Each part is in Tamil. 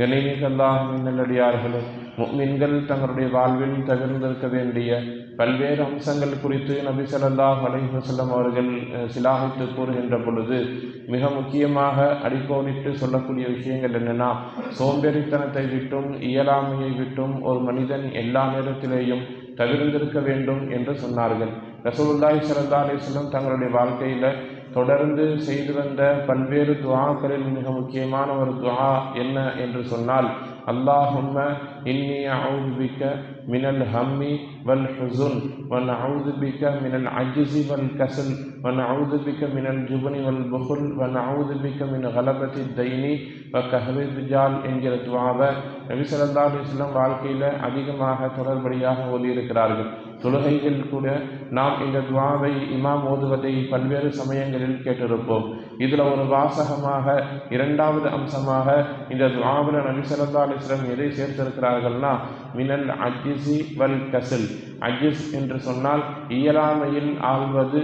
கணினிகளாக நல்லடியார்களே முக்மின்கள் தங்களுடைய வாழ்வில் தகர்ந்திருக்க வேண்டிய பல்வேறு அம்சங்கள் குறித்து நபி ஸல்லல்லாஹு அலைஹி அவர்கள் சிலாகித்து கூறுகின்ற பொழுது மிக முக்கியமாக அடிக்கோடிட்டு சொல்லக்கூடிய விஷயங்கள் என்னென்னா சோம்பேறித்தனத்தை விட்டும் இயலாமையை விட்டும் ஒரு மனிதன் எல்லா நேரத்திலேயும் தவிர்ந்திருக்க வேண்டும் என்று சொன்னார்கள். ரசூல்லாய் ஸல்லல்லாஹு அலைஹி தங்களுடைய வாழ்க்கையில் தொடர்ந்து செய்து வந்த பல்வேறு துவாக்களில் மிக முக்கியமான ஒரு துவா என்ன என்று சொன்னால் اللهم إني أعوذ بك من ஹம்மி والحزن ونعوذ بك من العجز والكسل ونعوذ بك من الجبن والبخل ونعوذ بك ஜுபனி غلبة புகுல் வன் الرجال வ என்கிற துவாவை நபி சல்லா அலைஹி வாழ்க்கையில் அதிகமாக தொடர்படியாக ஓதியிருக்கிறார்கள். தொழுகைகள் கூட நாம் இந்த துவாவை இமாம் ஓதுவதை பல்வேறு சமயங்களில் கேட்டிருப்போம். இதில் ஒரு வாசகமாக இரண்டாவது அம்சமாக இந்த துவாவில் நபி சல்லா அலைஹி எதை சேர்த்திருக்கிறார்கள்னா மினல் அஜிசி வல் கசில். அஜிஸ் என்று சொன்னால் இயலாமையில் ஆள்வது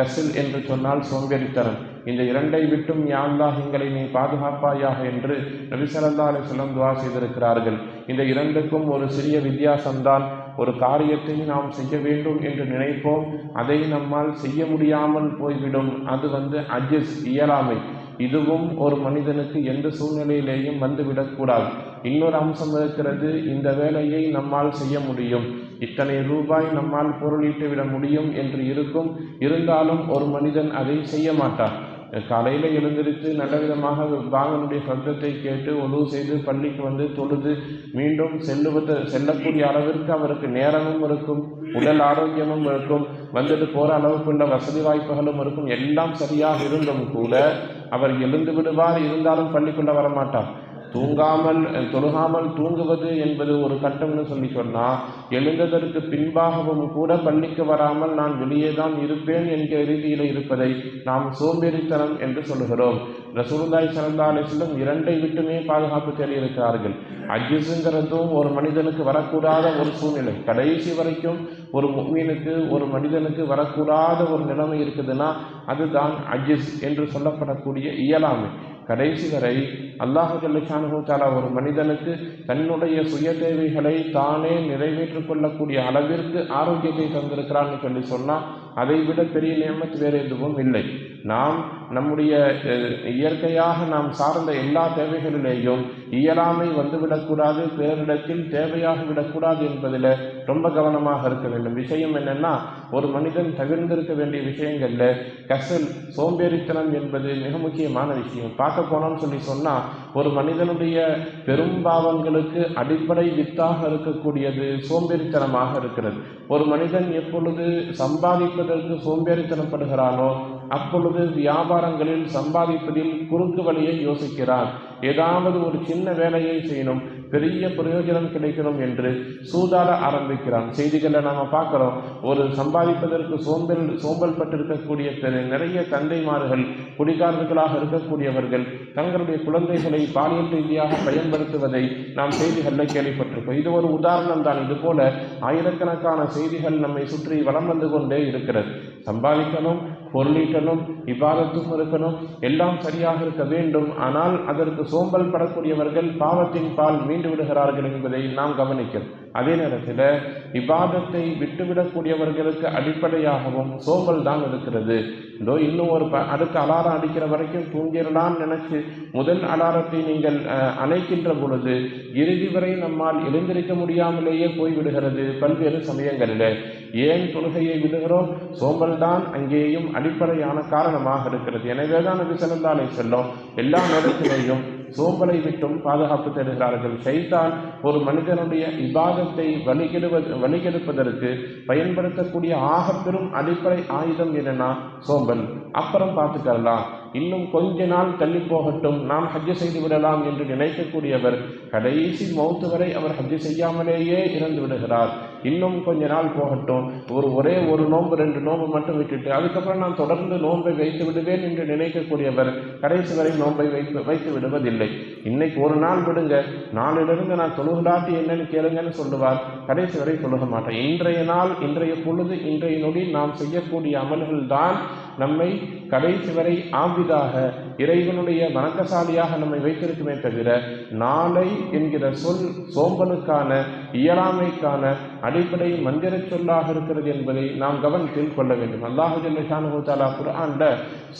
கசில் என்று சொன்னால் சோம்பேறித்தனம் இந்த இரண்டை விட்டும் யா எங்களை நீ பாதுகாப்பாயாக என்று நபி ஸல்லல்லாஹு துவா செய்திருக்கிறார்கள். இந்த இரண்டுக்கும் ஒரு சிறிய வித்தியாசம்தான். ஒரு காரியத்தை நாம் செய்ய வேண்டும் என்று நினைப்போம். அதை நம்மால் செய்ய முடியாமல் போய்விடும். அது வந்து அஜிஸ் இயலாமை. இதுவும் ஒரு மனிதனுக்கு எந்த சூழ்நிலையிலேயும் வந்துவிடக்கூடாது. இன்னொரு அம்சம் இருக்கிறது இந்த வேலையை நம்மால் செய்ய முடியும். இத்தனை ரூபாய் நம்மால் பொருளீட்டு விட முடியும் என்று இருக்கும். இருந்தாலும் ஒரு மனிதன் அதை செய்ய மாட்டார் காலையில் எழுந்திருத்து நல்ல விதமாக பாகனுடைய சப்தத்தை கேட்டு ஒழுவு செய்து பள்ளிக்கு வந்து தொழுது மீண்டும் செல்லுவது செல்லக்கூடிய அளவிற்கு அவருக்கு நேரமும் இருக்கும் உடல் ஆரோக்கியமும் இருக்கும். வந்துட்டு போகிற அளவுக்குள்ள வசதி வாய்ப்புகளும் இருக்கும். எல்லாம் சரியாக இருந்தும் கூட அவர் எழுந்து விடுவார் இருந்தாலும் பள்ளிக்குள்ளே வரமாட்டார். தூங்காமல் தொழுகாமல் தூங்குவது என்பது ஒரு கட்டம்னு சொல்லி சொன்னால் எழுந்ததற்கு பின்பாகவும் கூட பள்ளிக்கு வராமல் நான் வெளியே தான் இருப்பேன் என்கிற ரீதியில் இருப்பதை நாம் சோம்பேறித்தனம் என்று சொல்லுகிறோம். ரசூலுல்லாஹி ஸல்லல்லாஹு அலைஹி இரண்டை விட்டுமே பாதுகாப்பு தேடியிருக்கிறார்கள் அஜிஸுங்கிறதும் ஒரு மனிதனுக்கு வரக்கூடாத ஒரு சூழ்நிலை. கடைசி வரைக்கும் ஒரு மீனுக்கு ஒரு மனிதனுக்கு வரக்கூடாத ஒரு நிலைமை இருக்குதுன்னா அதுதான் அஜிஸ் என்று சொல்லப்படக்கூடிய இயலாமை. கடைசி வரை அல்லாஹு ஜல்லஷானு ஒரு மனிதனுக்கு தன்னுடைய சுய தேவைகளை தானே நிறைவேற்றிக் கொள்ளக்கூடிய அளவிற்கு ஆரோக்கியத்தை தந்திருக்கிறான்னு சொல்லி சொன்னால் அதை விட பெரிய நியமத்து வேறு எதுவும் இல்லை. நாம் நம்முடைய இயற்கையாக நாம் சார்ந்த எல்லா தேவைகளிலேயும் இயலாமை வந்துவிடக்கூடாது பேரிடத்தில் தேவையாக விடக்கூடாது என்பதில் ரொம்ப கவனமாக இருக்க வேண்டும். விஷயம் என்னென்னா ஒரு மனிதன் தகுந்திருக்க வேண்டிய விஷயங்களில் கசல் சோம்பேறித்தனம் என்பது மிக முக்கியமான விஷயம். பார்க்க போனோம்னு சொல்லி சொன்னால் ஒரு மனிதனுடைய பெரும்பாவங்களுக்கு அடிப்படை வித்தாக இருக்கக்கூடியது சோம்பேறித்தனமாக இருக்கிறது. ஒரு மனிதன் எப்பொழுது சம்பாதிப்பதற்கு சோம்பேறித்தனப்படுகிறானோ அப்பொழுது வியாபாரங்களில் சம்பாதிப்பதில் குறுக்கு வழியை யோசிக்கிறான் ஏதாவது ஒரு சின்ன வேலையை செய்யணும் பெரிய பிரயோஜனம் கிடைக்கணும் என்று சூதாட ஆரம்பிக்கிறான். செய்திகளை நாம பார்க்கிறோம் ஒரு சம்பாதிப்பதற்கு சோம்பல் சோம்பல் பட்டிருக்கக்கூடிய நிறைய தந்தைமார்கள் குடிகாரர்களாக இருக்கக்கூடியவர்கள் தங்களுடைய குழந்தைகளை பாலியல் ரீதியாக பயன்படுத்துவதை நாம் செய்திகளில் கேள்விப்பட்டிருக்கோம். இது ஒரு உதாரணம் தான். இது போல ஆயிரக்கணக்கான செய்திகள் நம்மை சுற்றி வளம் வந்து கொண்டே இருக்கிறது. சம்பாதிக்கணும் फोर मीटरम விவாதத்தும் இருக்கணும். எல்லாம் சரியாக இருக்க வேண்டும். ஆனால் அதற்கு சோம்பல் படக்கூடியவர்கள் பாவத்தின் பால் மீண்டு விடுகிறார்கள் என்பதை நாம் கவனிக்கிறோம் அதே நேரத்தில் இபாதத்தை விட்டுவிடக்கூடியவர்களுக்கு அடிப்படையாகவும் சோம்பல் தான் இருக்கிறது. இதோ இன்னும் ஒரு ப- அடுத்த அலாரம் அடிக்கிற வரைக்கும் தூங்கிடலாம்னு நினைச்சு முதல் அலாரத்தை நீங்கள் அஹ், அணைக்கின்ற பொழுது இறுதி வரை நம்மால் எழுந்திருக்க முடியாமலேயே போய்விடுகிறது பல்வேறு சமயங்களில். ஏன் தொழுகையை விடுகிறோம்? சோம்பல் தான் அங்கேயும் அடிப்படையான காரணம். காரணமாக இருக்கிறது. எனவே தான் நபி செல்லும் எல்லா நேரத்திலேயும் சோம்பலை விட்டும் பாதுகாப்பு தருகிறார்கள் ஷைத்தான் ஒரு மனிதனுடைய இபாதத்தை வழிகெடுவது வழிகெடுப்பதற்கு பயன்படுத்தக்கூடிய ஆகப்பெரும் அடிப்படை ஆயுதம் என்னன்னா சோம்பல். அப்புறம் பார்த்துக்கலாம். இன்னும் கொஞ்ச நாள் தள்ளி போகட்டும். நாம் ஹஜ்ஜு செய்து விடலாம் என்று நினைக்கக்கூடியவர் கடைசி மௌத்து வரை அவர் ஹஜ்ஜு செய்யாமலேயே இறந்து விடுகிறார். இன்னும் கொஞ்ச நாள் போகட்டும். ஒரு ஒரே ஒரு நோன்பு ரெண்டு நோன்பு மட்டும் விட்டுட்டு அதுக்கப்புறம் நான் தொடர்ந்து நோன்பை வைத்து விடுவேன் என்று நினைக்கக்கூடியவர் கடைசி வரை நோன்பை வைத்து வைத்து விடுவதில்லை. இன்னைக்கு ஒரு நாள் விடுங்க. நாளிலிருந்து நான் தொழுகலாட்டி என்னன்னு கேளுங்கன்னு சொல்லுவார். கடைசி வரை தொழுக மாட்டேன். இன்றைய நாள் இன்றைய பொழுது இன்றைய நொடி நாம் செய்யக்கூடிய அமல்கள் தான் நம்மை கடைசி வரை ஆபிதாக இறைவனுடைய வணக்கசாலியாக நம்மை வைத்திருக்குமே தவிர நாளை என்கிற சொல் சோம்பலுக்கான இயலாமைக்கான அடிப்படை மந்திர சொல்லாக இருக்கிறது என்பதை நாம் கவனத்தில் கொள்ள வேண்டும். அல்லாஹு ஜல்லஷானு தாலா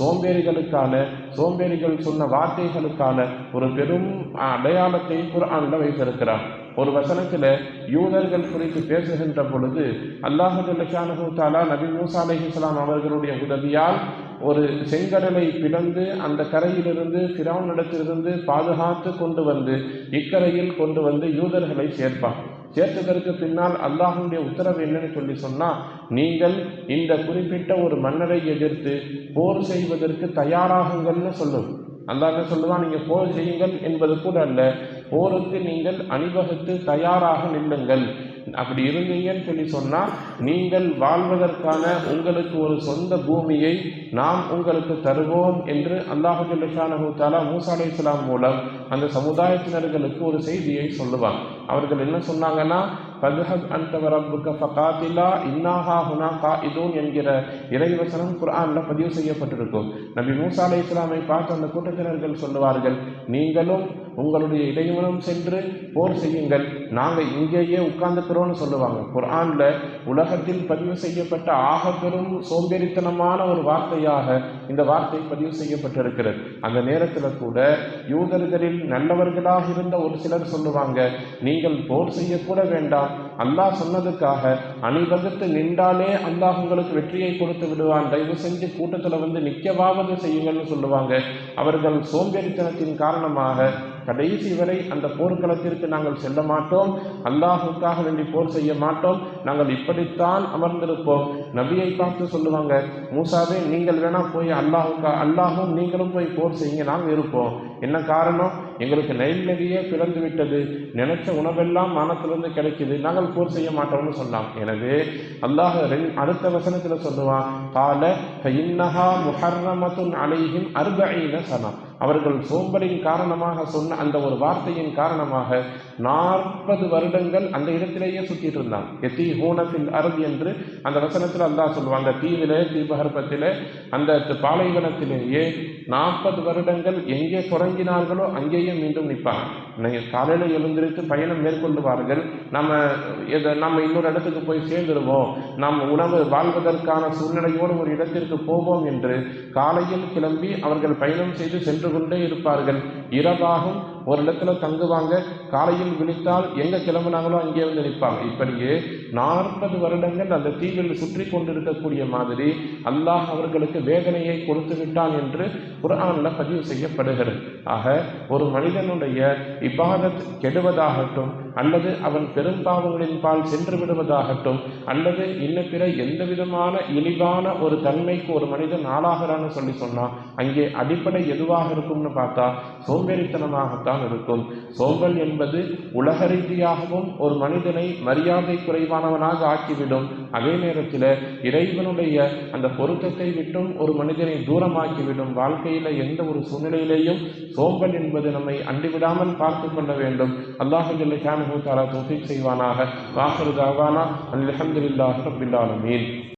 சோம்பேறிகளுக்கான சோம்பேறிகள் சொன்ன வார்த்தைகளுக்கான ஒரு பெரும் அடையாளத்தை குர்ஆன்ல வைத்திருக்கிறார். ஒரு வசனத்தில் யூதர்கள் குறித்து பேசுகின்ற பொழுது அல்லாஹு ஜல்லஷானு தாலா நபி மூசா அலைஹிஸ்ஸலாம் அவர்களுடைய உதவியால் ஒரு செங்கடலை பிளந்து அந்த கரையிலிருந்து ஃபிரௌனிடத்திலிருந்து பாதுகாத்து கொண்டு வந்து இக்கரையில் கொண்டு வந்து யூதர்களை சேர்ப்பான் சேர்த்ததற்கு பின்னால் அல்லாஹனுடைய உத்தரவு என்னன்னு சொல்லி சொன்னால் நீங்கள் இந்த குறிப்பிட்ட ஒரு மன்னரை எதிர்த்து போர் செய்வதற்கு தயாராகுங்கள்னு சொல்லும். அல்லாஹ் என்ன சொல்லுவான்? நீங்கள் போர் செய்யுங்கள் என்பது கூட அல்ல. போருக்கு நீங்கள் அணிவகுத்து தயாராக நில்லுங்கள். அப்படி இருந்தீங்கன்னு சொல்லி சொன்னால் நீங்கள் வாழ்வதற்கான உங்களுக்கு ஒரு சொந்த பூமியை நாம் உங்களுக்கு தருவோம் என்று அல்லாஹு ஜல்லஷானஹு தாலா மூசா இஸ்லாம் மூலம் அந்த சமுதாயத்தினர்களுக்கு ஒரு செய்தியை சொல்லுவான் அவர்கள் என்ன சொன்னாங்கன்னா பதுஹப் அன்ட ஃபகாத்திலா இன்னாஹா ஹுனா காஇதூன் என்கிற இறைவசனம் குரானில் பதிவு செய்யப்பட்டிருக்கும். நபி மூசா இஸ்லாமை பார்த்து அந்த கூட்டத்தினர்கள் சொல்லுவார்கள் நீங்களும் உங்களுடைய இடைமனம் சென்று போர் செய்யுங்கள். நாங்கள் இங்கேயே உட்கார்ந்துக்கிறோம்னு சொல்லுவாங்க. குரானில் உலகத்தில் பதிவு செய்யப்பட்ட ஆக பெரும் சோம்பேறித்தனமான ஒரு வார்த்தையாக இந்த வார்த்தை பதிவு செய்யப்பட்டிருக்கிறது. அந்த நேரத்தில் கூட யூதர்களில் நல்லவர்களாக இருந்த ஒரு சிலர் சொல்லுவாங்க நீங்கள் போர் செய்யக்கூட வேண்டாம். அல்லாஹ் சொன்னதுக்காக அணிவகுத்து நின்றாலே அல்லாஹ் உங்களுக்கு வெற்றியை கொடுத்து விடுவான். தயவு செஞ்சு கூட்டத்தில் வந்து நிற்கவாவது செய்யுங்கள்னு சொல்லுவாங்க. அவர்கள் சோம்பேறித்தனத்தின் காரணமாக கடைசி வரை அந்த போர்க்களத்திற்கு நாங்கள் செல்ல மாட்டோம். அல்லாஹுக்காக வேண்டி போர் செய்ய மாட்டோம். நாங்கள் இப்படித்தான் அமர்ந்திருப்போம். நபியை பார்த்து சொல்லுவாங்க மூசாவே நீங்கள் வேணா போய் அல்லாஹுக்கா அல்லாஹும் நீங்களும் போய் போர் செய்யுங்க நாங்கள் இருப்போம். என்ன காரணம்? எங்களுக்கு நெல் நதியே பிறந்து விட்டது. நினைச்ச உணவெல்லாம் வானத்திலிருந்து கிடைக்குது. நாங்கள் போர் செய்ய மாட்டோம்னு சொன்னான். எனவே அல்லாஹ் அடுத்த வசனத்தில் சொல்லுவான் கால இன்னஹா முஹர்ரமத்துன் அலைஹிம் அர்பஈன சனம் அவர்கள் சோம்பலின் காரணமாக சொன்ன அந்த ஒரு வார்த்தையின் காரணமாக நாற்பது வருடங்கள் அந்த இடத்திலேயே சுற்றிட்டு இருந்தான். எத்தி ஹூனத்தில் அரபு என்று அந்த வசனத்தில் அல்லாஹ் சொல்லுவான். அந்த தீவிலே தீபகற்பத்திலே அந்த பாலைவனத்திலேயே நாற்பது வருடங்கள் எங்கே தொடங்கினார்களோ அங்கேயே மீண்டும் நிற்பாங்க காலையில் எழுந்திருத்து பயணம் மேற்கொள்ளுவார்கள். நம்ம இதை நம்ம இன்னொரு இடத்துக்கு போய் சேர்ந்துருவோம். நாம் உணவு வாழ்வதற்கான சூழ்நிலையோடு ஒரு இடத்திற்கு போவோம் என்று காலையில் கிளம்பி அவர்கள் பயணம் செய்து சென்று கொண்டே இருப்பார்கள். இரவாகும் ஒரு இடத்துல தங்குவாங்க காலையில் விழித்தால் எங்கே கிளம்புனாங்களோ அங்கே வந்து நிற்பாங்க. இப்படியே நாற்பது வருடங்கள் அந்த தீவில் சுற்றி கொண்டிருக்கக்கூடிய மாதிரி அல்லாஹ் அவர்களுக்கு வேதனையை கொடுத்து விட்டான் என்று குரானில் பதிவு செய்யப்படுகிறது. ஆக ஒரு மனிதனுடைய இபாதத் கெடுவதாகட்டும் அல்லது அவன் பெரும்பாவங்களின் பால் சென்று விடுவதாகட்டும் அல்லது இன்ன பிற எந்த விதமான இழிவான ஒரு தன்மைக்கு ஒரு மனிதன் ஆளாகிறான்னு சொல்லி சொன்னால் அங்கே அடிப்படை எதுவாக இருக்கும்னு பார்த்தா சோம்பேறித்தனமாகத்தான் இருக்கும். சோம்பல் என்பது உலக ரீதியாகவும் ஒரு மனிதனை மரியாதை குறைவானவனாக ஆக்கிவிடும். அதே நேரத்தில் இறைவனுடைய அந்த பொருத்தத்தை விட்டும் ஒரு மனிதனை தூரமாக்கிவிடும். வாழ்க்கையில் எந்த ஒரு சூழ்நிலையிலேயும் சோம்பல் என்பது நம்மை அண்டிவிடாமல் பார்த்து கொள்ள வேண்டும். அல்லாஹு ஜல்ல ஷானஹு தாலா செய்வானாக. வாசருதாவானா தாவானா அல்ஹம்துலில்லாஹி ரப்பில்